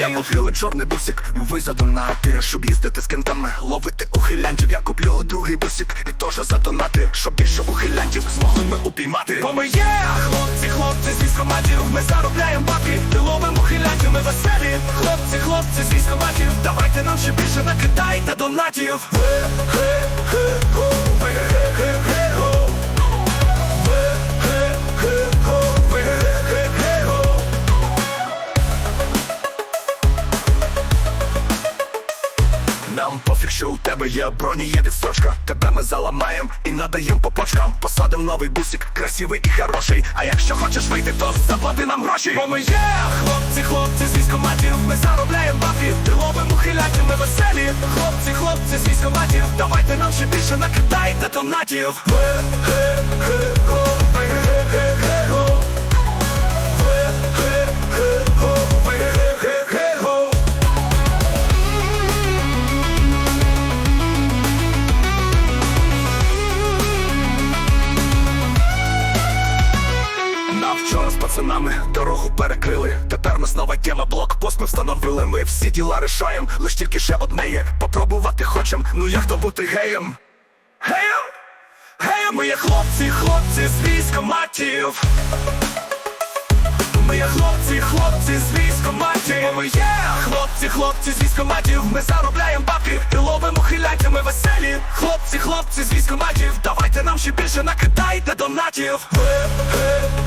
Я купили чорний бусик, ви задонати, щоб їздити з кентами, ловити ухилянтів. Я куплю другий бусик і теж задонати, щоб більше ухилянтів змогли ми упіймати. Бо ми є хлопці, хлопці з військоматів, ми заробляємо бабки, і ловимо ухилянтів, ми веселі. Хлопці, хлопці з військоматів, давайте нам ще більше накидайте донатів. Ви-хи-хи-ху, Нам пофіг, що у тебе є броні, є відстрочка. Тебе ми заламаєм і надаєм по почкам Посадим новий бусик, красивий і хороший. А якщо хочеш вийти, то заплати нам гроші. Бо ми є хлопці, хлопці з військоматів. Ми заробляємо бафів, ти ловимо хилятів, ми веселі. Хлопці, хлопці з військоматів. Давайте нам ще більше накидайте донатів. Ви-хи-хи-ху, пацанами дорогу перекрили. Тепер ми знову тема блокпост ми встановили. Ми всі діла рішаєм, лиш тільки ще одне є. Попробувати хочем, ну як то бути геєм? Геєм? Геєм, ми є хлопці, хлопці з військоматів. Ми є хлопці, хлопці з військоматів. Ми є хлопці, хлопці з військоматів. Ми заробляємо бабки і ловимо хилянтів. Ми веселі. Хлопці, хлопці з військоматів. Давайте нам ще більше накидайте донатів. Ви-хи-хи-ху,